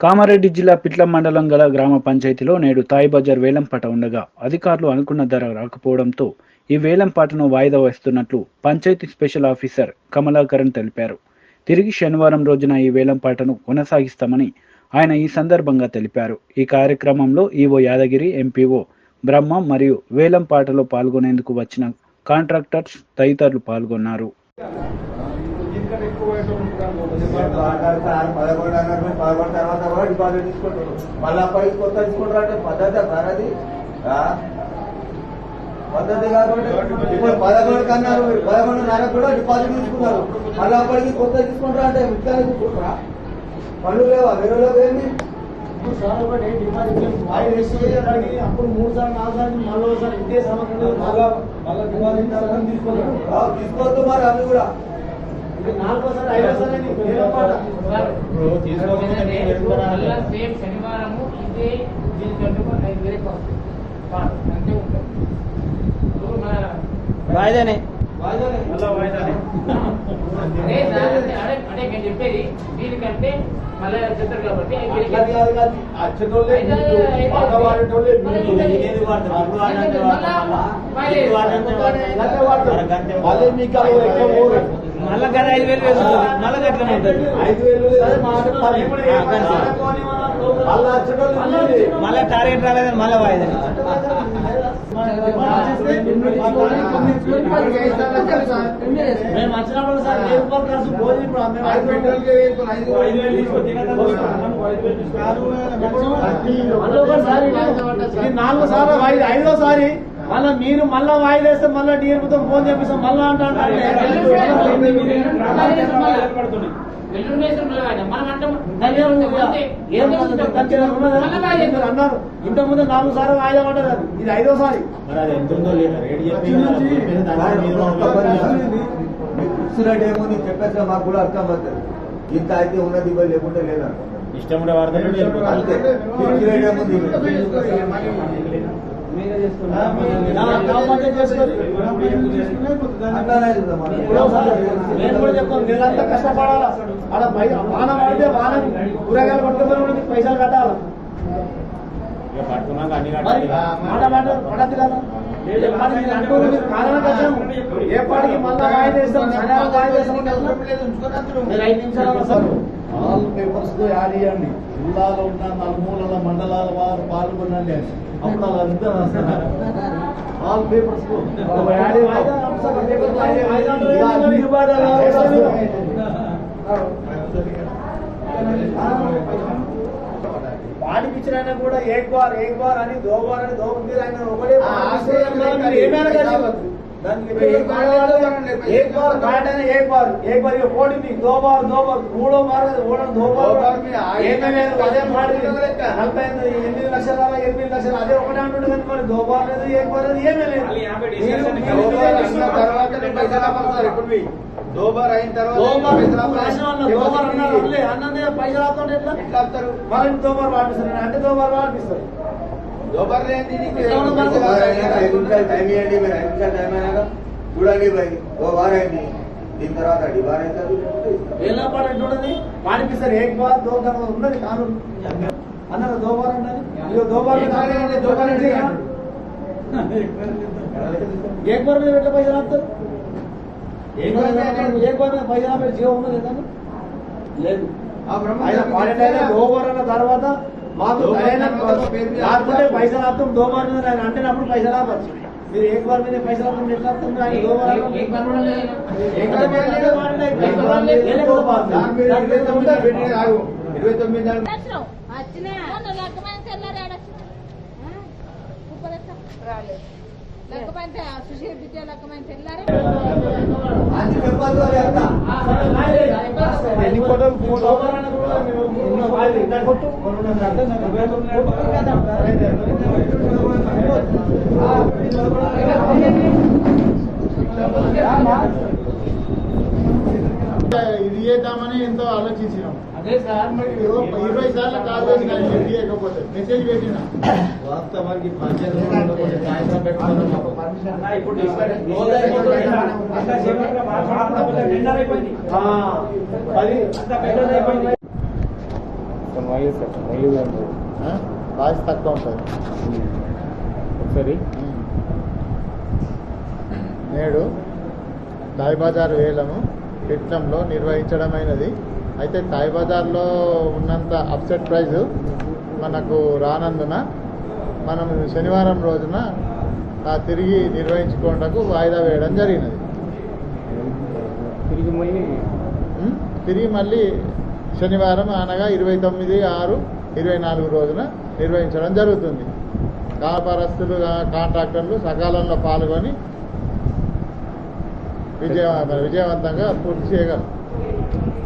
కామారెడ్డి జిల్లా పిట్ల మండలం గల గ్రామ పంచాయతీలో నేడు తాయి బజార్ వేలంపాట ఉండగా అధికారులు అనుకున్న ధర రాకపోవడంతో ఈ వేలంపాటను వాయిదా వేస్తున్నట్లు పంచాయతీ స్పెషల్ ఆఫీసర్ కమలాకరణ్ తెలిపారు. తిరిగి శనివారం రోజున ఈ వేలంపాటను కొనసాగిస్తామని ఆయన ఈ సందర్భంగా తెలిపారు. ఈ కార్యక్రమంలో ఈవో యాదగిరి ఎంపీఓ బ్రహ్మ మరియు వేలంపాటలో పాల్గొనేందుకు వచ్చిన కాంట్రాక్టర్స్ తదితరులు పాల్గొన్నారు. పదకొండు అన్నారు పదకొండు తర్వాత కూడా డిపాజిట్ తీసుకుంటారు. మళ్ళీ అప్పటికి కొత్త తీసుకుంటారు అంటే పద్ధతి కానది పద్ధతి కాకుండా ఇప్పుడు పదకొండు కన్నారు పదకొండున్నర కూడా డిపాజిట్ తీసుకున్నారు. మళ్ళీ అప్పటికి కొత్త తీసుకుంటారు అంటే ముఖ్యాన్ని తీసుకుంటారా? పనులు లేవా? వేరే ఏంది ఇప్పుడు సార్ ఒకటి డిపాజిట్ వాయిదా వేసుకోవడానికి అప్పుడు మూడు సార్లు నాలుగు సార్లు మళ్ళీ ఒకసారి ఇదే సమస్య మళ్ళా డిపాజిట్ తీసుకోవద్దు మరి అవి కూడా. సేమ్ శనివారము ఇదే దీని కట్టుకొని ఐదు వేలకు వస్తుంది పాట అంతే ఉంటుంది. ఇప్పుడు మన వాయిదానే. నేను చెప్పేది. దీనికంటే మళ్ళీ చెప్తారు కాబట్టి మళ్ళీ మీకు. మళ్ళా ఐదు వేలు వేసుకుంటారు మళ్ళా ఉంటుంది. ఐదు వేలు. మళ్ళీ టార్గెట్ రాలేదని మళ్ళా వాయిదా. మేము వచ్చినప్పుడు సార్ వెయ్యి రూపాయలు ఖర్చు భోజనం ఇప్పుడు మేము ఐదు వేలు మళ్ళీ ఒకసారి ఇది మళ్ళా మీరు మళ్ళా వాయిదా వేస్తే మళ్ళా డీఎల్పీతో ఫోన్ చేపిస్తాం మళ్ళా అంటారు అన్నారు ఇంత ముందు నాలుగు సార్లు వాయిదా పడ్డది అది. ఇది ఐదో సారి మరి అది ఎంత ఉందో లేదా రేట్ చెప్పి చెప్పేసి దాని మీద మీకు ఫిక్స్ రేట్ ఏమో చెప్పేస్తే మాకు కూడా అర్థం అవుతుంది ఇంత అయితే ఉన్నది ఇవ్వ లేకుంటే లేదా ఇష్టం ఉంటే వాడతాడు అంతే నేను కూడా చెప్తాను నెలంతా కష్టపడాలా ఆడ బయట వాన పడితే వాన కూరగాయలు పట్టుకొని కూడా మీకు పైసలు కట్టాలి. మాట మాట పడద్దు కదా. ఏ పాటికి మళ్ళా మీరు ఐదు నిమిషాలు సార్ ఆల్ పేపర్స్తో యాడ్ చేయండి జిల్లాలో ఉన్న నలుమూలల మండలాల వారు పాల్గొనండి అని అప్పుడు వాళ్ళంతా రాస్తారు ఆల్ పేపర్స్ వేస్తారు. వాడికి ఇచ్చిన ఆయన కూడా ఏక్ బార్ ఏక్ బార్ అని దో బార్ అని దో మీరు ఆయన ఒకటే బార్ బ్యాట్ అయినా ఏక్ బార్ ఏక్ బార్ ఇక పోటీ మీకు దో బార్ దో బార్ మూడో బార్ ఓడో దో బార్ దో బార్ మీద ఆ ఏమీ లేదు అదే మాట లెక్క. నలభై ఎనిమిది ఎనిమిది లక్షల ఎనిమిది లక్షలు అదే ఒకటే అంటుండే కానీ మరి దో బార్ లేదు ఏక్ బార్ లేదు ఏమీ లేదు. మీరు- మీరు దోబార్ అయిన ఇస్తున్నారు. తర్వాత పైసలు ఆపడతారు ఇప్పుడు మీ. దోబార్ అయిన తర్వాత దోబార్ పైసలు రాసిన వాళ్ళు దోబార్ అన్నారు అనలే. అన్నదే పైసలు ఆపుతుంటే ఎట్లా? ఎట్లా ఆపుతారు మళ్ళీ దోబార్ పాటిస్తారు అంటే దోబార్ పాటిస్తారు ఐదు నిమిషాలు టైం ఇవ్వండి మీరు ఐదు నిమిషాలు టైం అయినాక చూడండి భయ్ ఓ వారం దీని తర్వాత డిబార్ అవుతుంది వేలా పాట పాడిపిస్తారు ఏక్ బార్ దో ఉన్నది కానూరు అన్నారు దో అంటారు ఇక దో బార్ మీద ఏక్ బార్ మీద ఎట్లా పైసలు ఆపుతారు ఏక్ బార్ మీద పైసలు ఆపే జీవం ఉన్నది లేదు ఆయన అన్న తర్వాత మాకు సరైన ఆపుకుంటే పైసలు ఆపుతాం దో బార్ మీద ఆయన అంటేనప్పుడు పైసలు ఆపచ్చు మీరు మీద పైసలు ఎట్లా ఆపుతుంది ఆయన. ఏం బార్ మీద. దాని మీద ఇరవై తొమ్మిది ఆడొచ్చు లెక్కమైన సుశీల్ విద్య ఎన్ని ఫోటోలు ఫోటో కొట్టు. ఇది చేద్దామని ఎంతో ఆలోచించినాం. అదే సార్ మరి ఇరవై సార్లు కాల్ చేసిన ఆయన చేయకపోతే మెసేజ్ పెట్టిన. వాస్తవానికి పది వాయిస్ తక్కువ ఉంటుంది. ఒకసారి. నేడు తాయ్ బజార్ వేలము తిట్నంలో నిర్వహించడమైనది. అయితే తాయ్ బజార్లో ఉన్నంత అప్సెట్ ప్రైజ్ మనకు రానందున మనం శనివారం రోజున ఆ తిరిగి నిర్వహించుకోవడానికి వాయిదా వేయడం జరిగినది. తిరిగి మళ్ళీ? తిరిగి మళ్ళీ శనివారం అనగా ఇరవై తొమ్మిది ఆరు ఇరవై నాలుగు రోజున నిర్వహించడం జరుగుతుంది. వ్యాపారస్తులు కాంట్రాక్టర్లు సకాలంలో పాల్గొని విజయ విజయవంతంగా పూర్తి చేయగలరు.